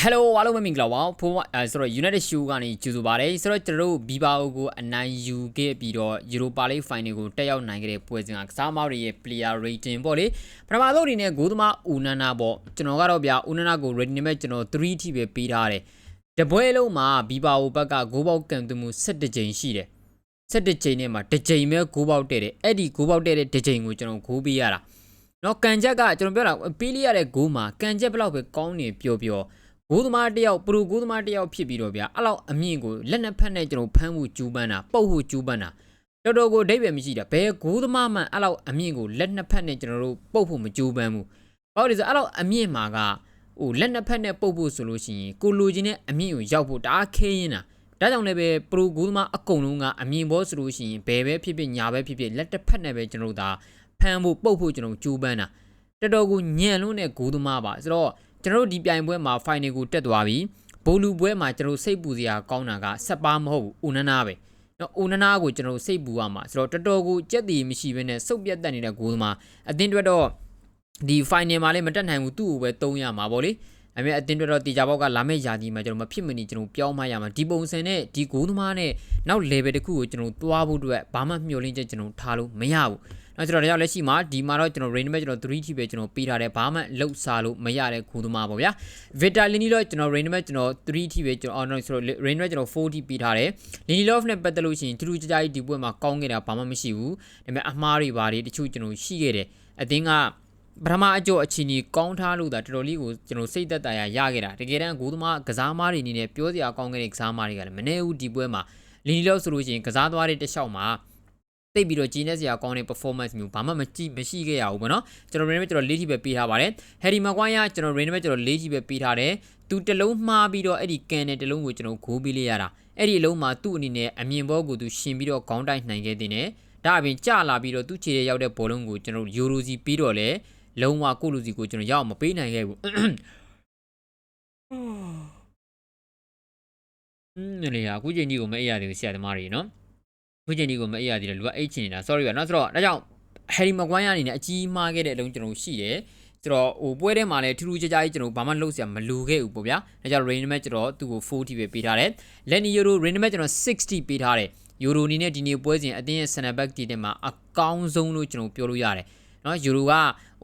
Hello အားလုံးပဲမင်္ဂလာပါဖိုးအဲဆိုတော့ United Show ကနေကြိုဆိုပါရစေဆိုတော့ကျွန်တော်တို့ Bilbao ကိုအနိုင်ယူခဲ့ပြီးတော့ Europa League Final ကိုတက်ရောက်နိုင်ခဲ့တဲ့ပွဲစဉ်ကကစားမောက်တွေရဲ့ player rating ပေါ့လေပထမဆုံးအနေနဲ့ဂိုးသမားဦးနန္နာပေါ့ကျွန်တော်ကတော့ဗျာဦးနန္နာကို rating နဲ့ကျွန်တော်3ထိပဲပေးထားတယ်တပွဲလုံးမှာ Bilbao ဘက်ကဂိုးပေါက်ကန်သွင်းမှု17ကြိမ်ရှိတယ်17ကြိမ်နဲ့မှာတစ်ကြိမ်ပဲဂိုးပေါက်တဲ့တယ်အဲ့ဒီဂိုးပေါက်တဲ့တဲ့တစ်ကြိမ်ကိုကျွန်တော်ဂိုးပေးရတာနော်ကန်ချက်ကကျွန်တော်ပြောတာပေးလိုက်ရတဲ့ဂိုးမှာကန်ချက်ဘယ်လောက်ပဲကောင်းနေပျော်ပျော် ဂိုးသမားတစ်ယောက်ပရိုဂိုးသမားတစ်ယောက်ဖြစ်ပြီးတော့ဗျာအဲ့လောက်အမြင့်ကိုလက်နှစ်ဖက်နဲ့ကျွန်တော်ဖမ်းဖို့ကြိုးပမ်းတာပုတ်ဖို့ကြိုးပမ်းတာတော်တော်ကိုအဓိပ္ပာယ်မရှိတာဘယ်ဂိုးသမားမှအဲ့လောက်အမြင့်ကိုလက်နှစ်ဖက်နဲ့ကျွန်တော်တို့ပုတ်ဖို့မကြိုးပမ်းဘူးဘာလို့လဲဆိုအဲ့လောက်အမြင့်မှာကဟိုလက်နှစ်ဖက်နဲ့ပုတ်ဖို့ဆိုလို့ရှိရင်ကိုလိုချင်တဲ့အမြင့်ကိုရောက်ဖို့တအားခဲရင်တာဒါကြောင့်လည်းပဲပရိုဂိုးသမားအကုန်လုံးကအမြင်ပေါ်ဆိုလို့ရှိရင်ဘယ်ပဲဖြစ်ဖြစ်ညာပဲဖြစ်ဖြစ်လက်တစ်ဖက်နဲ့ပဲကျွန်တော်တို့ဒါဖမ်းဖို့ပုတ်ဖို့ကျွန်တော်ကြိုးပမ်းတာတော်တော်ကိုညံ့လုံးတဲ့ဂိုးသမားပါဆိုတော့ ကျွန်တော်တို့ဒီပြိုင်ပွဲမှာ final ကိုတက်သွားပြီဘိုလူပွဲမှာကျွန်တော်စိတ်ပူစရာကောင်းတာကဆက်ပါမဟုတ်ဘူးဦးနနာပဲနော်ဦးနနာကိုကျွန်တော်စိတ်ပူရမှာဆိုတော့တော်တော်ကိုကြက်တီမရှိဘဲနဲ့စုပ်ပြတ်တက်နေတဲ့ဂိုးသမားအတင်းတွက်တော့ဒီ final မှာလည်းမတက်နိုင်ဘူးသူ့ကိုပဲတုံးရမှာပေါ့လေအမေအတင်းတွက်တော့တေချာဘောက်ကလာမယ့်ယာတီမှာကျွန်တော်မဖြစ်မနေကျွန်တော်ပြောင်းမရမှာဒီပုံစံနဲ့ဒီဂိုးသမားနဲ့နောက် level တစ်ခုကိုကျွန်တော်သွားဖို့အတွက်ဘာမှမျှော်လင့်ချက်ကျွန်တော်ထားလို့မရဘူး နောက်ကျွန်တော်တို့လက်ရှိမှာဒီမှာတော့ကျွန်တော် rain မဲ့ကျွန်တော်3ထိပဲကျွန်တော်ပေးထားတယ်ဘာမှလှုပ်စားလို့မရတဲ့ဂိုးသမားပေါ့ဗျာ Vitalini တော့ကျွန်တော် rain မဲ့ကျွန်တော်3ထိပဲကျွန်တော် on ဆိုတော့ rain မဲ့ကျွန်တော်4ထိပေးထားတယ် Lindelof နဲ့ပတ်သက်လို့ရှိရင်ထူးထူးခြားခြားဒီပွဲမှာကောင်းခဲ့တာဘာမှမရှိဘူးဒါပေမဲ့အမှားတွေဘာတွေတချို့ကျွန်တော်ရှိခဲ့တယ်အတင်းကပထမအကျော်အချီနီကောင်းထားလို့ဒါတော်တော်လေးကိုကျွန်တော်စိတ်သက်သာရရခဲ့တာတကယ်တမ်းဂိုးသမားကစားမားတွေအနေနဲ့ပြောစရာကောင်းခဲ့တဲ့ကစားမားတွေကလည်းမနေဘူးဒီပွဲမှာလီနီလော့ဆိုလို့ရှိရင်ကစားသွားတဲ့တခြားမှာ တိတ်ပြီးတော့ဂျင်းနဲ့စရာကောင်းတဲ့ performance မျိုးဘာမှမကြည့်မရှိခဲ့ရဘူးပေါ့နော်ကျွန်တော် rain ပဲကျွန်တော်၄ထိပဲပေးထားပါတယ် Harry Maguire ကျွန်တော် rain ပဲကျွန်တော်၄ထိပဲပေးထားတယ်သူတလုံးမှားပြီးတော့အဲ့ဒီကန်တဲ့တလုံးကိုကျွန်တော်ဂိုးပေးလိုက်ရတာအဲ့ဒီအလုံးမှာသူ့အနေနဲ့အမြင်ဘောကိုသူရှင်ပြီးတော့ခေါင်းတိုက်နိုင်ခဲ့တဲ့နဲ့ဒါအပြင်ကြလာပြီးတော့သူ့ခြေရရောက်တဲ့ဘောလုံးကိုကျွန်တော်ယူရိုစီပြီးတော့လေလုံးဝကိုလူစီကိုကျွန်တော်ရောက်မပေးနိုင်ခဲ့ဘူးอืมလေဟာအခုချိန်ကြီးကိုမအေးရသေးဘူးဆရာသမားတွေနော်အ ခုချိန်ကြီးကိုမအေးရသေးတယ်လူကအိတ်ချင်နေတာ sorry ပါနော်ဆိုတော့ဒါကြောင့် Harry Maguire အနေနဲ့အကြီးမားခဲ့တဲ့အလုံးကျွန်တော်ရှိတယ်ဆိုတော့ဟိုပွဲထဲမှာလည်းထူးထူးခြားခြားကြီးကျွန်တော်ဘာမှလုပ်စရာမလိုခဲ့ဘူးပေါ့ဗျာဒါကြောင့် rain match ကျွန်တော်သူ့ကို40ပဲပေးထားတယ်လက်နီယိုရို rain match ကျွန်တော်60ပေးထားတယ်ယူရိုအနေနဲ့ဒီနေ့ပွဲစဉ်အတင်းရဲ့ center back တီးတဲ့မှာအကောင်းဆုံးလို့ကျွန်တော်ပြောလို့ရတယ် နော်ယူရိုက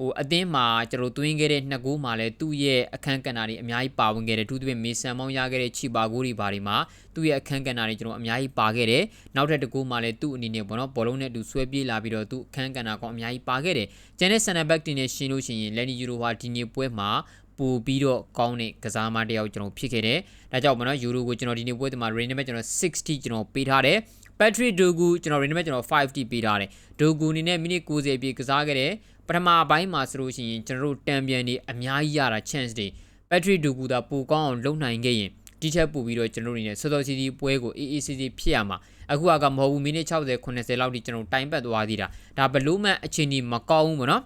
ဟိုအသင်းမှာကျွန်တော်သွင်းခဲ့တဲ့နှစ်ဂိုးမှာလည်းသူ့ရဲ့အခန်းကဏ္ဍတွေအများကြီးပါဝင်ခဲ့တယ်သူတို့မေဆန်မောင်းရခဲ့တဲ့ချီပါဂိုးတွေဘာတွေမှာသူ့ရဲ့အခန်းကဏ္ဍတွေကျွန်တော်အများကြီးပါခဲ့တယ်နောက်ထပ်တစ်ဂိုးမှာလည်းသူ့အနေနဲ့ပေါ့နော်ဘောလုံးနဲ့သူဆွဲပြေးလာပြီးတော့သူ့အခန်းကဏ္ဍကောင်အများကြီးပါခဲ့တယ်ကျန်တဲ့ center back တင်နဲ့ရှင်းလို့ရှိရင်လန်နီယူရိုဟာဒီနေ့ပွဲမှာပို့ပြီးတော့ကောင်းတဲ့ကစားမတယောက်ကျွန်တော်ဖြစ်ခဲ့တယ်။ဒါကြောင့်မနော်ယူရိုကိုကျွန်တော်ဒီနေ့ပွဲဒီမှာ rain နဲ့ကျွန်တော်60ကျွန်တော်ပေးထားတယ်။ Patrick Dogu ကျွန်တော် rain နဲ့ကျွန်တော် 5t ပေးထားတယ်။ Dogu အနေနဲ့မိနစ်90အပြည့်ကစားခဲ့တယ်။ပထမပိုင်းမှာဆိုလို့ရှိရင်ကျွန်တော်တို့တန်ပြန်နေအများကြီးရတာ chance တွေ Patrick Dogu သာပိုကောင်းအောင်လုပ်နိုင်ခဲ့ရင်ဒီချက်ပို့ပြီးတော့ကျွန်တော်တို့အနေနဲ့စောစောစီစီပွဲကိုအေးအေးဆေးဆေးဖြစ်ရမှာအခုကမဟုတ်ဘူးမိနစ်60 90လောက်ထိကျွန်တော်တိုင်ပတ်သွားသေးတာဒါဘလို့မှအခြေအနေမကောင်းဘူးပေါ့နော်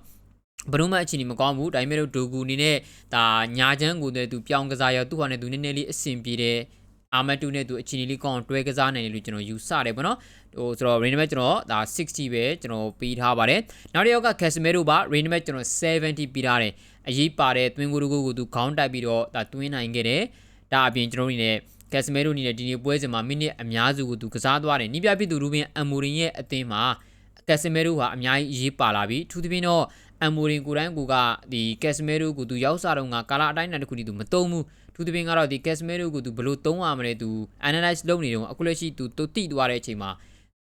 ဘလို့မှအခြေအနေမကောင်းဘူးဒါပေမဲ့လို့ဒိုဂူအနေနဲ့ဒါညာချမ်းကိုလည်းသူပြောင်းကစားရသူ့ဟာနဲ့သူနည်းနည်းလေးအဆင်ပြေတယ် အာမတူနဲ့သူအခြေအနေလေးကောင်းတွဲကစားနိုင်တယ်လို့ကျွန်တော်ယူဆတယ်ပေါ့နော်ဟိုဆိုတော့ rain match ကျွန်တော်ဒါ60ပဲကျွန်တော်ပေးထားပါတယ်နောက်တစ်ယောက်က Casemiro ပါ rain match ကျွန်တော်70ပေးထားတယ်အရေးပါတဲ့တွင်းကိုကိုကိုသူခေါင်းတိုက်ပြီးတော့ဒါတွင်းနိုင်ခဲ့တယ်ဒါအပြင်ကျွန်တော်တို့အနေနဲ့ကက်စမဲရိုအနေနဲ့ဒီနေ့ပွဲစဉ်မှာမိနစ်အများစုကိုသူကစားသွားတယ်။နီးပြပြည်သူရူဘင်အမ်မိုရင်ရဲ့အသင်းမှာကက်စမဲရိုဟာအများကြီးအရေးပါလာပြီ။ထူးသဖြင့်တော့အမ်မိုရင်ကိုတိုင်းကိုကဒီကက်စမဲရိုကိုသူရောက်စားတော့ငါကာလာအတိုင်းအတာတစ်ခုတည်းသူမတုံးဘူး။ ထူးသဖြင့်ကတော့ဒီကက်စမဲရိုကိုသူဘလို့တုံးရမလဲသူ analyze လုပ်နေတော့အခုလက်ရှိသူသူတိသွားတဲ့အချိန်မှာ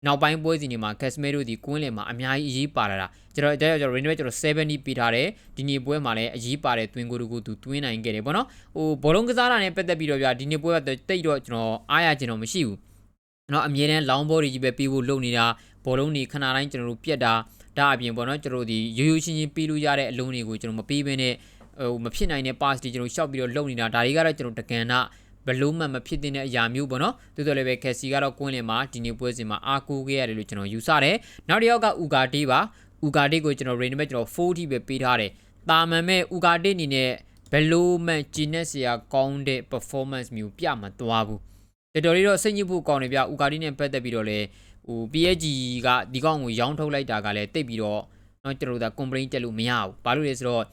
နောက်ပိုင်းပွဲစဉ်တွေမှာ Casemiro ဒီကွင်းလယ်မှာအများကြီးအရေးပါလာတာကျွန်တော်ကျွန်တော် Renault ကျွန်တော်70ပေးထားတယ်ဒီနေ့ပွဲမှာလည်းအရေးပါတဲ့တွင်ကိုကိုသူတွင်းနိုင်ခဲ့တယ်ပေါ့နော်ဟိုဘောလုံးကစားတာနဲ့ပတ်သက်ပြီးတော့ဗျာဒီနေ့ပွဲကတိတ်တော့ကျွန်တော်အားရကျင်တော့မရှိဘူးနော်အမြဲတမ်း long ball တွေကြီးပဲပြီးဖို့လုပ်နေတာဘောလုံးတွေခဏတိုင်းကျွန်တော်တို့ပြက်တာဒါအပြင်ပေါ့နော်ကျွန်တော်တို့ဒီရိုးရိုးရှင်းရှင်းပြီးလို့ရတဲ့အလုံးတွေကိုကျွန်တော်မပေးဘဲနဲ့ ဟိုမဖြစ်နိုင်တဲ့ pass တွေကျွန်တော်ရှောက်ပြီးတော့လုပ်နေတာဒါတွေကတော့ကျွန်တော်တကန်နာဘလုံးမှမဖြစ်တဲ့အရာမျိုးပေါ့နော်တိုးတော်လည်းပဲကက်စီကတော့ကွင်းလင်မှာဒီနေ့ပွဲစဉ်မှာအားကိုးခဲ့ရတယ်လို့ကျွန်တော်ယူဆတယ်နောက်တစ်ယောက်ကဥကာတေးပါဥကာတေးကိုကျွန်တော် rain မဲ့ကျွန်တော်40ပဲပေးထားတယ်တာမန်မဲ့ဥကာတေးအနေနဲ့ဘလုံးမှဂျင်းနဲ့ဆရာကောင်းတဲ့ performance မျိုးပြမသွားဘူးတော်တော်လေးတော့စိတ်ညစ်ဖို့ကောင်းတယ်ဗျဥကာတေးနဲ့ပတ်သက်ပြီးတော့လေဟို PSG ကဒီကောင်ကိုရောင်းထုတ်လိုက်တာကလည်းတိတ်ပြီးတော့เนาะကျွန်တော်တို့က complaint တက်လို့မရဘူးဘာလို့လဲဆိုတော့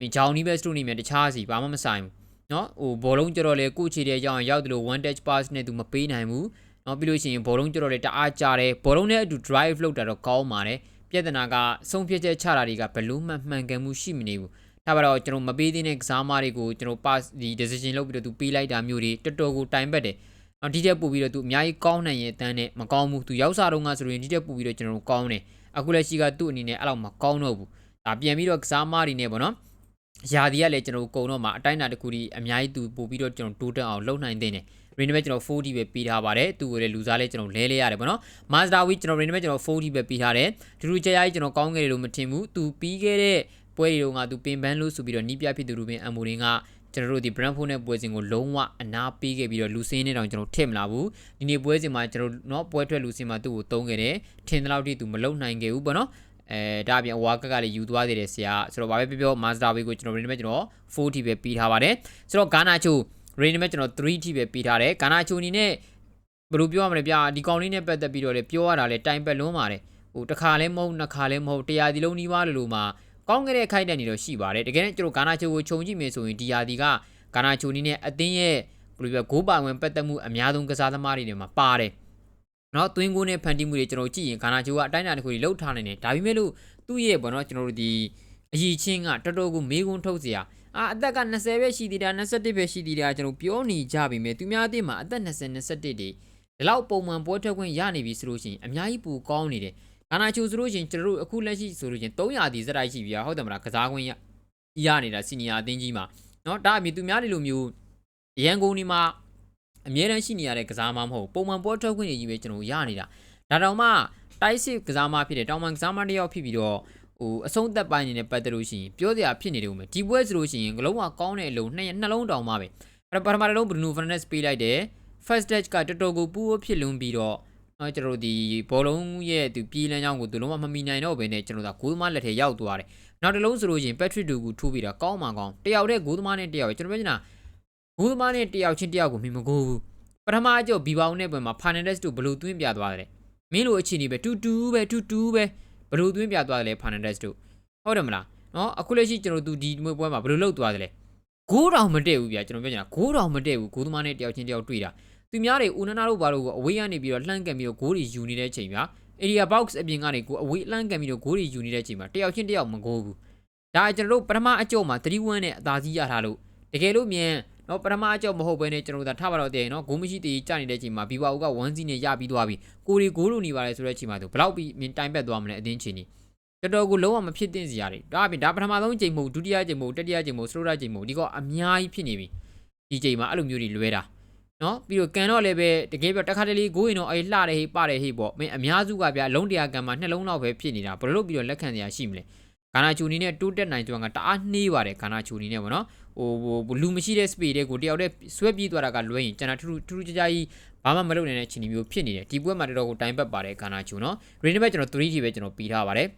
ဂျောင်နီးပဲစတူနေမြန်တခြားစီဘာမှမဆိုင်ဘူးနော်ဟိုဘောလုံးကြတော့လေကိုချီတဲ့ကြောင်းရောက်တယ်လို့ one touch pass နဲ့သူမပေးနိုင်ဘူးနော်ပြီးလို့ရှိရင်ဘောလုံးကြတော့လေတအားကြတယ်ဘောလုံးနဲ့အတူ drive လုပ်တာတော့ကောင်းပါတယ်ပြဿနာကဆုံးဖြတ်ချက်ချတာတွေကဘလို့မှမှန်ကန်မှုရှိမနေဘူးဒါပါတော့ကျွန်တော်မပေးသေးတဲ့ကစားမတွေကိုကျွန်တော် pass ဒီ decision လုပ်ပြီးတော့သူပေးလိုက်တာမျိုးတွေတော်တော်ကိုတိုင်ပတ်တယ်နော်ဒီတက်ပို့ပြီးတော့သူအများကြီးကောင်းနိုင်ရဲ့အတန်းနဲ့မကောင်းဘူးသူရောက်စားတော့ငါဆိုရင်ဒီတက်ပို့ပြီးတော့ကျွန်တော်ကောင်းတယ်အခုလက်ရှိကသူ့အနေနဲ့အဲ့လောက်မကောင်းတော့ဘူးဒါပြန်ပြီးတော့ကစားမတွေနဲ့ပေါ့နော် ယာဒီကလည်းကျွန်တော်ကုံတော့မှာအတိုင်းအတာတစ်ခုဒီအများကြီးသူပို့ပြီးတော့ကျွန်တော်တိုးတက်အောင်လုပ်နိုင်တဲ့နေ rain ပဲကျွန်တော် 4D ပဲပေးထားပါတယ်သူကိုလည်းလူစားလဲကျွန်တော်လဲလဲရတယ်ပေါ့နော် Mazda Wii ကျွန်တော် rain ပဲကျွန်တော် 4D ပဲပေးထားတယ်ဒီလိုကြရကြီးကျွန်တော်ကောင်းခဲ့တယ်လို့မထင်ဘူးသူပြီးခဲ့တဲ့ပွဲတွေတုန်းကသူပင်ပန်းလို့ဆိုပြီးတော့နီးပြဖြစ်သူလူပင်အမိုရင်ကကျွန်တော်တို့ဒီ Brentford နဲ့ပွဲစဉ်ကိုလုံးဝအနာပေးခဲ့ပြီးတော့လူစင်းနဲ့တောင်ကျွန်တော်ထစ်မလာဘူးဒီနေ့ပွဲစဉ်မှာကျွန်တော်เนาะပွဲထွက်လူစင်းမှာသူ့ကိုတုံးခဲ့တယ်ထင်တဲ့လောက်ထိသူမလုံနိုင်ခဲ့ဘူးပေါ့နော် အဲဒါအပြင်အဝါကက်ကလည်းယူသွားသေးတယ်ဆရာဆိုတော့ဘာပဲပြောပြော Mazda Wii ကိုကျွန်တော် rain ပဲကျွန်တော် 4D ပဲပေးထားပါတယ်ဆိုတော့ Ghana ချို rain နဲ့ကျွန်တော်3 t ပဲပေးထားတယ်ကာနာချိုနီနဲ့ဘယ်လိုပြောရမလဲဗျာဒီကောင်လေးနဲ့ပတ်သက်ပြီးတော့လေပြောရတာလေတိုင်ပက်လွန်းပါတယ်ဟိုတစ်ခါလဲမဟုတ်နှစ်ခါလဲမဟုတ်တရားဒီလုံးနီးပါးလို့လို့မှာကောင်းခဲ့တဲ့ခိုက်တဲ့နေတော့ရှိပါတယ်တကယ်နဲ့ကျွန်တော်ကာနာချိုကိုခြုံကြည့်မယ်ဆိုရင်ဒီယာဒီကကာနာချိုနီနဲ့အသင်းရဲ့ဘယ်လိုပြောဂိုးပါဝင်ပတ်သက်မှုအများဆုံးကစားသမားတွေနေမှာပါတယ် နော်သွင်းကိုနဲ့ဖန်တီးမှုတွေကျွန်တော်ကြည့်ရင်ဂါနာဂျိုကအတိုင်းအတာတစ်ခုကြီးလှုပ်ထားနေတယ်ဒါပေမဲ့လို့သူ့ရဲ့ဘောနော်ကျွန်တော်တို့ဒီအကြီးချင်းကတော်တော်ကိုမေးခွန်းထုတ်စရာအာအသက်က20ပဲရှိသေးတာ21ပဲရှိသေးတာကျွန်တော်ပြောနေကြပြီမြေသူများအသစ်မှာအသက်20 21တွေဒီလောက်ပုံမှန်ပွဲထွက်ခွင့်ရနေပြီဆိုလို့ရှိရင်အများကြီးပူကောင်းနေတယ်ဂါနာဂျိုဆိုလို့ရှိရင်ကျွန်တော်တို့အခုလက်ရှိဆိုလို့ရှိရင်300ဒီစတိုက်ရှိပြီဟုတ်တယ်မလားကစားခွင့်ရရနေတာစီနီယာအသင်းကြီးမှာနော်ဒါအမြင်သူများတွေလိုမျိုးရန်ကုန်ဒီမှာ အမြဲတမ်းရှိနေရတဲ့ကစားမမဟုတ်ပုံမှန်ပွဲထွက်ခွင့်ကြီးပဲကျွန်တော်ရနေတာဒါတောင်မှတိုက်စစ်ကစားမဖြစ်တယ်တောင်မှန်ကစားမတစ်ယောက်ဖြစ်ပြီးတော့ဟိုအဆုံးသက်ပိုင်းနေနဲ့ပတ်သက်လို့ရှိရင်ပြောစရာဖြစ်နေတယ်ဦးမယ်ဒီပွဲဆိုလို့ရှိရင်ကလုံးကကောင်းတဲ့အလုံးနှစ်နှလုံးတောင်မှပဲပထမတစ်လုံးဘရူနိုဖာနက်စ်ပေးလိုက်တယ် first touch ကတော်တော်ကိုပူးဖြစ်လွန်ပြီးတော့နော်ကျွန်တော်တို့ဒီဘောလုံးရဲ့သူပြေးလမ်းကြောင်းကိုသူလုံးဝမမီနိုင်တော့ဘဲနဲ့ကျွန်တော်တို့ဂိုးသမားလက်ထဲရောက်သွားတယ်နောက်တစ်လုံးဆိုလို့ရှိရင် Patrick Dogu ထိုးပြီးတော့ကောင်းမှကောင်းတယောက်တည်းဂိုးသမားနဲ့တယောက်ကျွန်တော်ပြောချင်တာ ဂိုးသမားနဲ့တယောက်ချင်းတယောက်ကိုမီမကိုဘူးပထမအကျော်ဘီဘောင်နဲ့ပွဲမှာ Fernandes တို့ဘလို့သွင်းပြသွားတယ်မင်းလိုအခြေအနေပဲတူတူပဲတူတူပဲဘလို့သွင်းပြသွားတယ်လဲ Fernandes တို့ဟုတ်တယ်မလားနော်အခုလက်ရှိကျွန်တော်တို့ဒီပွဲမှာဘလို့လောက်သွားတယ်လဲဂိုးတောင်မတည့်ဘူးဗျာကျွန်တော်ပြောချင်တာဂိုးတောင်မတည့်ဘူးဂိုးသမားနဲ့တယောက်ချင်းတယောက်တွေ့တာသူများတွေဦးနနာတို့ဘာလို့ကိုအဝေးကနေပြီးတော့လှမ်းကန်ပြီးတော့ဂိုးတွေယူနေတဲ့ချိန်ဗျာ area box အပြင်ကနေကိုအဝေးလှမ်းကန်ပြီးတော့ဂိုးတွေယူနေတဲ့ချိန်မှာတယောက်ချင်းတယောက်မဂိုးဘူးဒါကျွန်တော်တို့ပထမအကျော်မှာ3-1နဲ့အသာစီးရထားလို့တကယ်လို့မြန် နော်ပထမအကျော်မဟုတ်ဘဲနဲ့ကျွန်တော်တို့ထားပါတော့တဲ့နော်ဂိုးမရှိသေးကြနေတဲ့ချိန်မှာဘီဝါဦးက1စီနဲ့ရပြီးသွားပြီကိုရီဂိုးလိုနေပါလေဆိုတဲ့ချိန်မှာသူဘလောက်ပြီးမြင်တိုင်ပတ်သွားမလဲအတင်းချင်းကြီးတော်တော်ကိုလုံးဝမဖြစ်သင့်စရာတွေဒါအပြင်ဒါပထမဆုံးချိန်မဟုတ်ဒုတိယချိန်မဟုတ်တတိယချိန်မဟုတ်စတုတ္ထချိန်မဟုတ်ဒီကောအများကြီးဖြစ်နေပြီဒီချိန်မှာအဲ့လိုမျိုးတွေလွဲတာနော်ပြီးတော့ကန်တော့လည်းပဲတကယ်ပြတခါတလေဂိုးရင်တော့အေးလှတယ်ဟေးပါတယ်ဟေးပေါ့မင်းအများစုကဗျအလုံးတရာကန်မှာနှလုံးလောက်ပဲဖြစ်နေတာဘယ်လိုလုပ်ပြီးတော့လက်ခံစရာရှိမလဲဂါနာချူနီနဲ့တိုးတက်နိုင်ကျွမ်းကတအားနှေးပါတယ်ဂါနာချူနီနဲ့ပေါ့နော် ဟိုဟိုလူမရှိတဲ့ speed တွေကိုတယောက်တည်းဆွဲပြေးသွားတာကလွဲရင်ကျွန်တော်ထူးထူးခြားခြားကြီးဘာမှမလုပ်နိုင်တဲ့အခြေအနေမျိုးဖြစ်နေတယ်ဒီပွဲမှာတော်တော်ကိုတိုင်ပတ်ပါတယ်ဂါနာချူနော် rain ဘက်ကျွန်တော်3 t ပဲကျွန်တော်ပြီးထားပါတယ်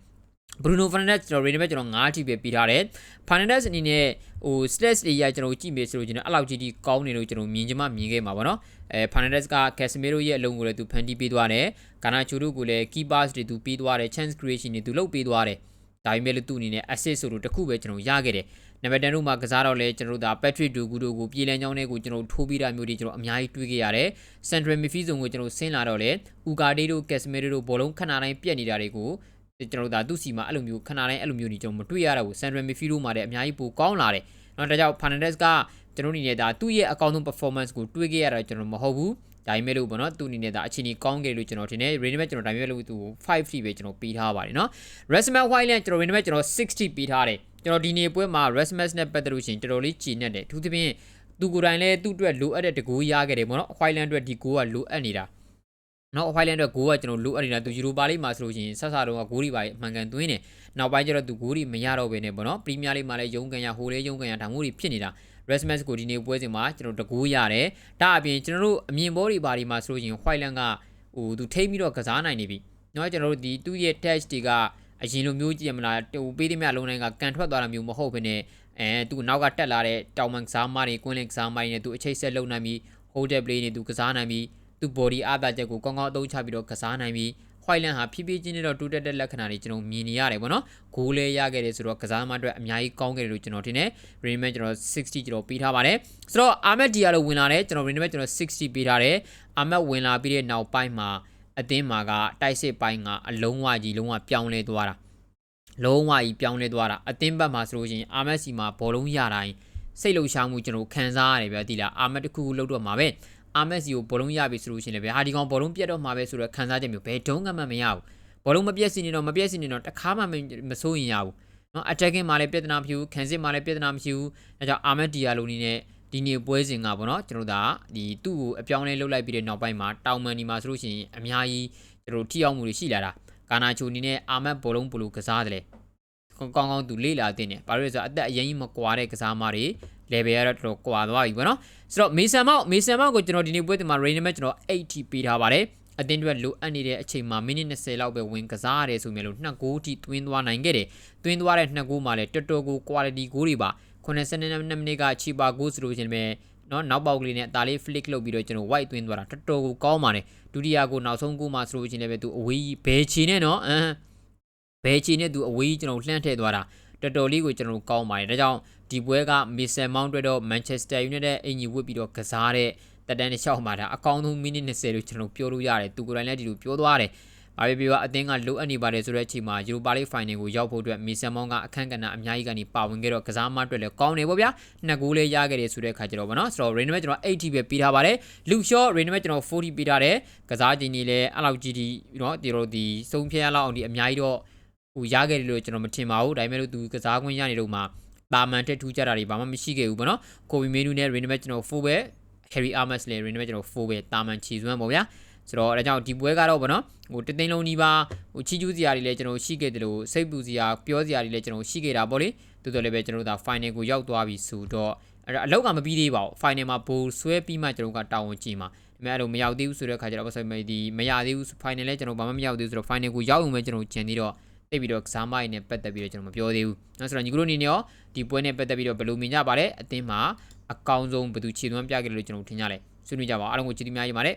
ဘရူနိုဖာနန်ဒက်ကျွန်တော် rating ပဲကျွန်တော်9 t ပဲပြီးထားတယ်ဖာနန်ဒက်အနေနဲ့ဟို stats တွေရကျွန်တော်ကြည့်မယ်ဆိုလို့ကျွန်တော်အဲ့လောက်ကြီးကြီးကောင်းနေလို့ကျွန်တော်မြင်ချင်မှမြင်ခဲ့မှာပေါ့နော်အဲဖာနန်ဒက်ကကက်စမီရိုရဲ့အလုံးကိုလည်းသူဖန်တီးပေးသွားတယ်ကာနာချူတို့ကိုလည်း key pass တွေသူပေးသွားတယ် chance creation တွေသူလုပ်ပေးသွားတယ်ဒါပေမဲ့လည်းသူ့အနေနဲ့ assist ဆိုလို့တစ်ခုပဲကျွန်တော်ရခဲ့တယ် နံပါတ်10တို့မှာကစားတော့လဲကျွန်တော်တို့ဒါ Patrick Dogu တို့ကိုပြည်လန်းချောင်းတွေကိုကျွန်တော်ထိုးပြီးတာမျိုးတွေကျွန်တော်အများကြီးတွေးခဲ့ရတယ် Central Midfield zone ကိုကျွန်တော်ဆင်းလာတော့လဲ Ugarte တို့ Casemiro တို့ဘောလုံးခဏတိုင်းပြက်နေတာတွေကိုကျွန်တော်တို့ဒါသူ့စီမှာအဲ့လိုမျိုးခဏတိုင်းအဲ့လိုမျိုးကြီးကျွန်တော်မတွေ့ရတော့ဘူး Central Midfield တို့မှာလည်းအများကြီးပိုကောင်းလာတယ်။နော်ဒါကြောင့် Fernandes ကကျွန်တော်အနေနဲ့ဒါသူ့ရဲ့အကောင့်ဆုံး performance ကိုတွေးခဲ့ရတာကျွန်တော်မဟုတ်ဘူး။ဒါပေမဲ့လို့ပေါ့နော်သူ့အနေနဲ့ဒါအခြေအနေကောင်းခဲ့လို့ကျွန်တော်ထင်တယ် Rain မဲ့ကျွန်တော်ဒါပေမဲ့လို့သူ5 free ပဲကျွန်တော်ပေးထားပါတယ်နော်။ Resman Whiteland ကျွန်တော် Rain မဲ့ကျွန်တော်60ပေးထားတယ်။ ကျွန်တော်ဒီနေ့ပွဲမှာ Resmas နဲ့ပတ်သက်လို့ရှိရင်တော်တော်လေးကြည်နေတယ်။သူသဖြင့်သူကိုယ်တိုင်လည်းသူ့အတွက်လိုအပ်တဲ့တကူရခဲ့တယ်ပေါ့နော် Whiteland အတွက်ဒီကိုကလိုအပ်နေတာနော် Whiteland အတွက်ဂိုးကကျွန်တော်လိုအပ်နေတာသူယူရိုပါလိမှာဆိုလို့ရှိရင်ဆက်စားတော့ဂိုးတွေပါအမှန်ကန်သွင်းတယ်နောက်ပိုင်းကျတော့သူဂိုးတွေမရတော့ဘဲနဲ့ပေါ့နော်ပရီးမီးယားလိမှာလည်းရုံးကန်ရဟိုလေးရုံးကန်ရဒါမျိုးတွေဖြစ်နေတာ Resmas ကိုဒီနေ့ပွဲစဉ်မှာကျွန်တော်တကူရတယ်ဒါအပြင်ကျွန်တော်တို့အမြင်ဘောတွေပါဒီမှာဆိုလို့ရှိရင် Whiteland ကဟိုသူထိမ့်ပြီးတော့ကစားနိုင်နေပြီနော်ကျွန်တော်တို့ဒီသူ့ရဲ့ touch တွေက အရင်လိုမျိုးကြည့်ရမလားဟိုပေးသည်မြလုံးတိုင်းကကန်ထွက်သွားတာမျိုးမဟုတ်ဘဲနဲ့အဲသူနောက်ကတက်လာတဲ့တောင်မန်ကစားမတွေကွင်းလင်ကစားမတွေနဲ့သူအချိတ်ဆက်လုံနိုင်ပြီး hold up play နဲ့သူကစားနိုင်ပြီးသူ body အားသာချက်ကိုကောင်းကောင်းအသုံးချပြီးတော့ကစားနိုင်ပြီး Whiteland ဟာဖြည်းဖြည်းချင်းနဲ့တော့တိုးတက်တဲ့လက္ခဏာတွေကျွန်တော်မြင်နေရတယ်ပေါ့နော်ဂိုးလေးရခဲ့တယ်ဆိုတော့ကစားသမားအတွက်အများကြီးကောင်းခဲ့တယ်လို့ကျွန်တော်ထင်တယ် Rainman ကျွန်တော်60ကျွန်တော်ပေးထားပါတယ်ဆိုတော့ Ahmed Diallo ဝင်လာတယ်ကျွန်တော် Rainman ကျွန်တော်60ပေးထားတယ် Ahmed ဝင်လာပြီးတဲ့နောက်ပိုင်းမှာ အသင်းမှာကတိုက်စစ်ပိုင်းကအလုံးဝကြီးလုံးဝပြောင်းလဲသွားတာလုံးဝကြီးပြောင်းလဲသွားတာအသင်းဘက်မှာဆိုလို့ရှိရင် RMC မှာဘောလုံးရတိုင်းစိတ်လှုပ်ရှားမှုကျွန်တော်ခံစားရတယ်ဗျာဒီလားအာမတ်တစ်ခုလှုပ်တော့မှာပဲ RMC ကိုဘောလုံးရပြီဆိုလို့ရှိရင်လည်းဗျာဟာဒီကောင်ဘောလုံးပြတ်တော့မှာပဲဆိုတော့ခံစားချက်မျိုးဘယ်တုံးကမှမရဘူးဘောလုံးမပြတ်စီနေတော့မပြတ်စီနေတော့တခါမှမစိုးရင်ရဘူးနော် attacking မှာလည်းပြဿနာမရှိဘူးခံစစ်မှာလည်းပြဿနာမရှိဘူးဒါကြောင့် Ahmed Diallo နေနဲ့ ဒီနေ့ပွဲစဉ်ကပေါ့နော်ကျွန်တော်တို့ကဒီသူ့ကိုအပြောင်းလဲလုပ်လိုက်ပြီးတဲ့နောက်ပိုင်းမှာတောင်မန်ဒီမှာဆိုလို့ရှိရင်အများကြီးကျွန်တော်တို့ထိရောက်မှုတွေရှိလာတာကာနာချိုနီနဲ့အာမက်ဘောလုံးဘလူကစားတယ်လေကောင်းကောင်းသူလေ့လာတင်တယ်ဘာလို့လဲဆိုတော့အသက်အရင်ကြီးမကွာတဲ့ကစားမတွေ level ကတော့တော်တော်ကွာသွားပြီပေါ့နော်ဆိုတော့မေဆန်မောက်မေဆန်မောက်ကိုကျွန်တော်ဒီနေ့ပွဲတင်မှာ rain မဲ့ကျွန်တော်80ပေးထားပါတယ်အတင်းတွေလိုအပ်နေတဲ့အချိန်မှာမိနစ်20လောက်ပဲဝင်ကစားရတယ်ဆိုမြဲလို့နှစ်ဂိုးထိသွင်းသွားနိုင်ခဲ့တယ်သွင်းသွားတဲ့နှစ်ဂိုးမှာလည်းတော်တော်ကို quality ဂိုးတွေပါ 82မိနစ်ကချီပါဂိုးဆိုလို့ရှင်ပဲနော်နောက်ပေါက်ကလေးနဲ့အသာလေး flick လုပ်ပြီးတော့ကျွန်တော် white သွင်းသွားတာတော်တော်ကိုကောင်းပါတယ်ဒုတိယကိုနောက်ဆုံးကိုမှဆိုလို့ရှင်လည်းပဲသူအဝေးကြီးဘယ်ချီနဲ့နော်အမ်ဘယ်ချီနဲ့သူအဝေးကြီးကျွန်တော်လှမ်းထည့်သွားတာတော်တော်လေးကိုကျွန်တော်ကောင်းပါတယ်ဒါကြောင့်ဒီပွဲက Mason Mount တွေ့တော့ Manchester United အင်ကြီးဝစ်ပြီးတော့ကစားတဲ့တက်တန်းတစ်လျှောက်မှာဒါအကောင်းဆုံးမိနစ်20လို့ကျွန်တော်ပြောလို့ရတယ်သူကိုယ်တိုင်လည်းဒီလိုပြောသွားတယ် ဘာပဲပြောအသင်းကလိုအပ်နေပါတယ်ဆိုတဲ့အချိန်မှာ Europa League Final ကိုရောက်ဖို့အတွက်မစ်ဆယ်မောင်းကအခန်းကဏ္ဍအများကြီးကနေပါဝင်ခဲ့တော့ကစားမအတွက်လည်းကောင်းနေပေါ့ဗျာနှစ်ဂိုးလေးရခဲ့တယ်ဆိုတဲ့ခါကျတော့ဗောနော်ဆိုတော့ Rain မဲ့ကျွန်တော်80ပဲပေးထားပါတယ်လူရှော့ Rain မဲ့ကျွန်တော်40ပေးထားတယ်ကစားချိန်ကြီးလည်းအဲ့လောက်ကြီးဒီနော်ဒီလိုဒီစုံဖြဲရလောက်အောင်ဒီအများကြီးတော့ဟိုရခဲ့တယ်လို့ကျွန်တော်မထင်ပါဘူးဒါပေမဲ့လို့သူကစားခွင့်ရနေတော့မှပါမန်တက်ထူးကြတာတွေဘာမှမရှိခဲ့ဘူးပေါ့နော်ကိုဘီမေနူနဲ့ Rain မဲ့ကျွန်တော်4ပဲ Harry Armas လည်း Rain မဲ့ကျွန်တော်4ပဲတာမန်ချီစွမ်းပေါ့ဗျာ ဆိုတော့ဒါကြောင့်ဒီပွဲကတော့ဗောနော်ဟိုတသိန်းလုံးနီးပါးဟိုချီကျူးစရာတွေလည်းကျွန်တော်ရှိခဲ့တယ်လို့စိတ်ပူစရာပြောစရာတွေလည်းကျွန်တော်ရှိခဲ့တာပေါ့လေတိုးတော်လည်းပဲကျွန်တော်တို့ဒါ final ကိုရောက်သွားပြီဆိုတော့အဲ့တော့အလောက်ကမပြီးသေးပါဘူး final မှာဘိုးဆွဲပြီးမှကျွန်တော်ကတာဝန်ကြည့်မှာဒါပေမဲ့အဲ့လိုမရောက်သေးဘူးဆိုတဲ့ခါကျတော့ဆိုမှဒီမရသေးဘူး final လည်းကျွန်တော်ဘာမှမရောက်သေးဘူးဆိုတော့ final ကိုရောက်အောင်ပဲကျွန်တော်ဂျန်သေးတော့တိတ်ပြီးတော့ကစားမိုင်းနဲ့ပတ်သက်ပြီးတော့ကျွန်တော်မပြောသေးဘူး။နော်ဆိုတော့ညီကတို့အနေနဲ့ရောဒီပွဲနဲ့ပတ်သက်ပြီးတော့ဘယ်လိုမြင်ကြပါလဲအသင်းမှာအကောင်းဆုံးဘယ်သူခြေသွမ်းပြခဲ့တယ်လို့ကျွန်တော်ထင်ကြလဲဆွေးနွေးကြပါအောင်အားလုံးကိုကျေးဇူးများကြီးပါတယ်